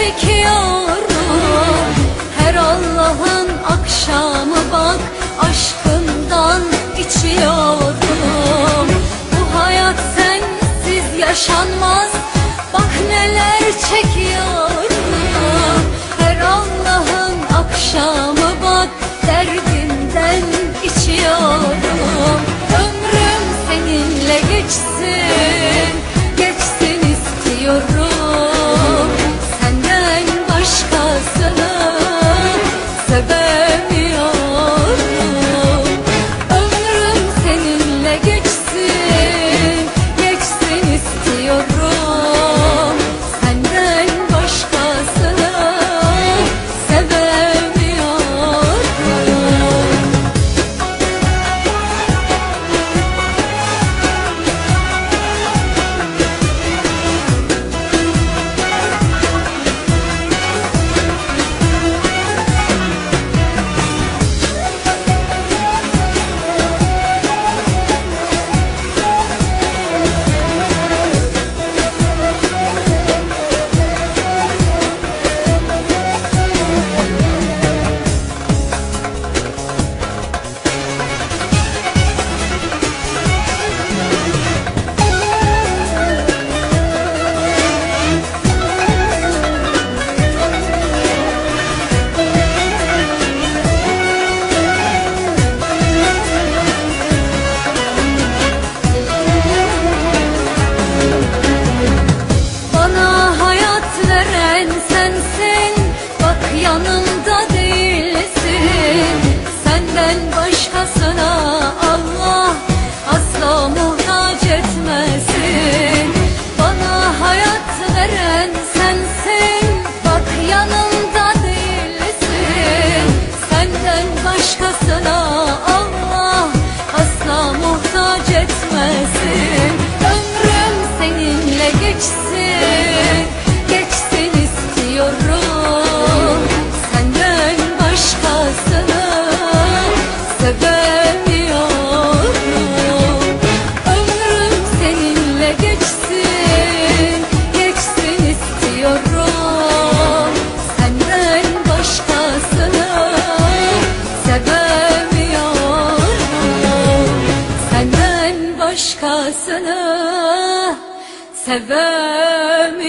çekiyorum. Her Allah'ın akşamı bak aşkından içiyorum. Bu hayat sensiz yaşanmaz Bak neler çekiyorum. Her Allah'ın akşamı bak derdimden içiyorum. Ömrüm seninle geçsin. başkasını sevemiyor